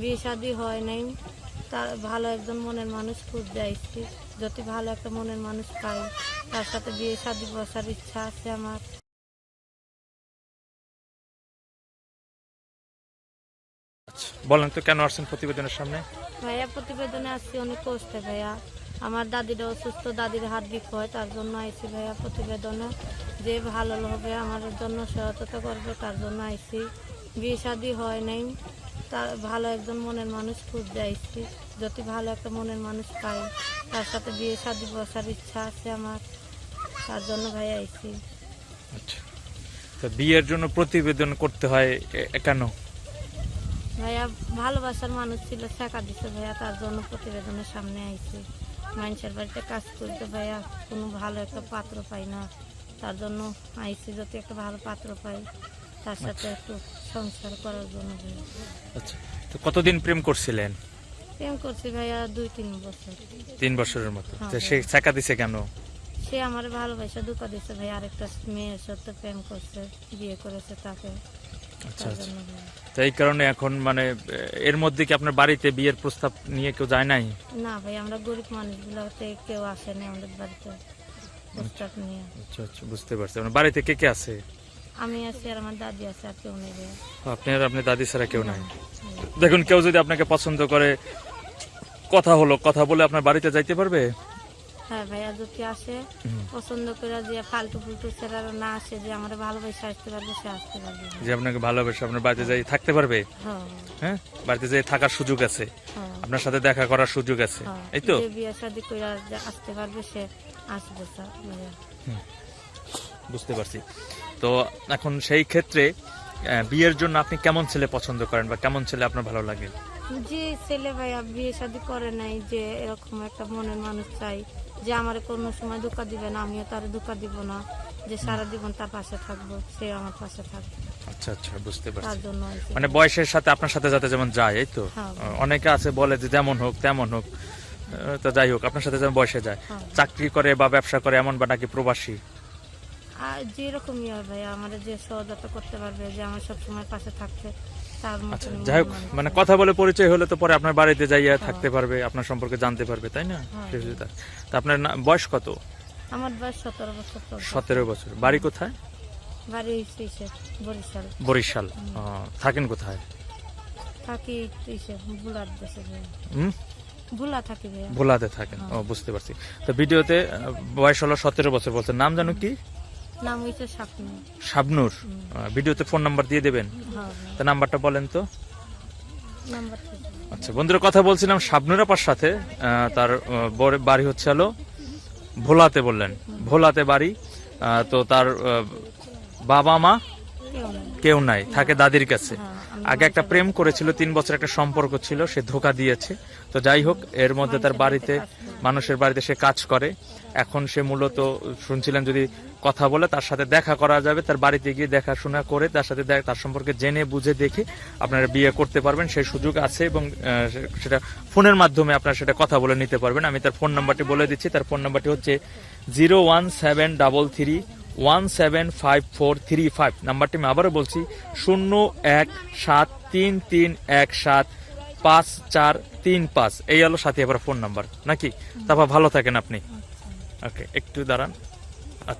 বিয়ে শাদি হয় নাই। তার ভালো একজন মনের মানুষ খুঁজতে আইছি যদি ভালো একটা মনের মানুষ পাই তার সাথে বিয়ে শাদি বসার ইচ্ছা আছে আমার। বলেন তো কেন আসছেন প্রতিবেদনের সামনে? ভাইয়া প্রতিবেদনে আসছি অনেক কষ্টে ভাইয়া। আমার দাদিটা অসুস্থ দাদির হাত বিক হয় তার জন্য আইছি ভাইয়া প্রতিবেদনে। যে ভালো হবে আমার জন্য সহায়তা করবে তার জন্য আইছি। বিয়ে শাদি হয় নাই। তার ভালো একজন মনের মানুষ খুঁজতে আইছি যদি ভালো একটা মনের মানুষ পাই তার সাথে বিয়ে শাদি বসার ইচ্ছা আছে আমার তার জন্য ভাইয়া আইছি। আচ্ছা। তো বিয়ের জন্য প্রতিবেদন করতে হয় কেন? ভাইয়া ভালোবাসার মানুষ ছিল শেখা দিছে ভাইয়া তার জন্য প্রতিবেদনের সামনে আইছি। মানুষের বাড়িতে কাজ করতে ভাইয়া কোনো ভালো একটা পাত্র পাই না তার জন্য আইছি যদি একটা ভালো পাত্র পাই। তার সাথে একটু সংসার করার জন্য আচ্ছা তো কতদিন প্রেম করছিলেন? প্রেম করছি ভাইয়া দুই তিন বছর। তিন বছরের মতো। হ্যাঁ, সে ছেঁকা দিছে কেন? সে আমার ভালোবাসা দুঃখ ভাইয়া। আরেকটা মেয়ের সাথে প্রেম করছে বিয়ে করেছে তাকে। আচ্ছা আচ্ছা। তো এই কারণে এখন মানে এর মধ্যে কি আপনার বাড়িতে বিয়ের প্রস্তাব নিয়ে কেউ যায় নাই? না ভাই আমরা গরিব মানুষগুলোতে কেউ আসে না আমাদের বাড়িতে প্রস্তাব নিয়ে। আচ্ছা আচ্ছা বুঝতে পারছি। আপনার বাড়িতে কে কে আছে? আমি আছি আর আমার দাদি আছে আর কেউ নেই আপনি আর আপনার দাদি ছাড়া কেউ নাই। দেখুন কেউ যদি আপনাকে পছন্দ করে কথা হলো কথা বলে আপনার বাড়িতে যাইতে পারবে? হ্যাঁ ভাইয়া যদি আসে পছন্দ করে যে ফালতু ফুলতু ছেলেরা না আসে যে আমার ভালোবাসে আসতে পারবে সে আসতে পারবে যে আপনাকে ভালোবাসে আপনার বাড়িতে যাই থাকতে পারবে? হ্যাঁ। হ্যাঁ? বাড়িতে যাই থাকার সুযোগ আছে। হ্যাঁ। আপনার সাথে দেখা করার সুযোগ আছে। হ্যাঁ। এই তো? বিয়ে শাদি করে আসতে পারবে সে আসবে স্যার বুঝতে পারছি। তো এখন সেই ক্ষেত্রে বিয়ের জন্য আপনি কেমন ছেলে পছন্দ করেন বা কেমন ছেলে আপনার ভালো লাগে? যে ছেলে ভাইয়া বিয়ে শাদি করে নাই যে এরকম একটা মনের মানুষ চাই যে আমার কোনো সময় ধোকা দিবে না আমিও তার ধোকা দিব না যে সারা জীবন তার পাশে থাকব সে আমার পাশে থাকবে আচ্ছা আচ্ছা বুঝতে পারছি। মানে বয়সের সাথে আপনার সাথে যাতে যেমন যায় এই তো? হ্যাঁ। অনেকে আছে বলে যে যেমন হোক তেমন হোক তো যাই হোক আপনার সাথে যেমন বয়সে যায়। হ্যাঁ। চাকরি করে বা ব্যবসা করে এমন বা নাকি প্রবাসী? আর যেরকমই হয় আমার যে সহযোগিতা করতে পারবে যে আমার সবসময় পাশে আচ্ছা যাই হোক মানে কথা বলে পরিচয় হলে তো পরে আপনার বাড়িতে যাইয়া থাকতে পারবে আপনার সম্পর্কে জানতে পারবে তাই না? হ্যাঁ। তা আপনার বয়স কত? আমার বয়স সতেরো বছর সতেরো বছর। বাড়ি কোথায়? বাড়ি বরিশাল। বরিশাল। থাকেন কোথায়? থাকি ভুলার দেশে হুম? ভোলাতে থাকেন। ও বুঝতে পারছি। তো ভিডিওতে বয়স হলো সতেরো বছর বলছেন। নাম জানো কি? নাম হইছে শাবনূর। শাবনূর? ভিডিওতে ফোন নাম্বার দিয়ে দেবেন? তা। নাম্বারটা বলেন তো। আচ্ছা বন্ধুরা কথা বলছিলাম শাবনুর আপার সাথে। তার বাড়ি হচ্ছে হলো ভোলাতে বললেন। ভোলাতে বাড়ি। তো তার বাবা মা কেউ নাই থাকে দাদির কাছে। হ্যাঁ, আগে একটা প্রেম করেছিল, তিন বছর একটা সম্পর্ক ছিল, সে ধোকা দিয়েছে। তো যাই হোক, এর মধ্যে তার বাড়িতে, মানুষের বাড়িতে সে কাজ করে। এখন সে মূলত শুনছিলেন যদি কথা বলে, তার সাথে দেখা করা যাবে। তার বাড়িতে গিয়ে দেখাশোনা করে, তার সাথে তার সম্পর্কে জেনে বুঝে দেখে আপনারা বিয়ে করতে পারবেন। সেই সুযোগ আছে এবং সেটা ফোনের মাধ্যমে আপনারা সেটা কথা বলে নিতে পারবেন। আমি তার ফোন নাম্বারটি বলে দিচ্ছি। তার ফোন নাম্বারটি হচ্ছে zero one seven double three one seven five four three five নাম্বারটি আমি আবারও বলছি শূন্য এক সাত তিন তিন এক সাত পাঁচ চার তিন পাঁচ। এই হলো সাথে আবার ফোন নাম্বার নাকি? তারপর ভালো থাকেন আপনি। ওকে একটু দাঁড়ান।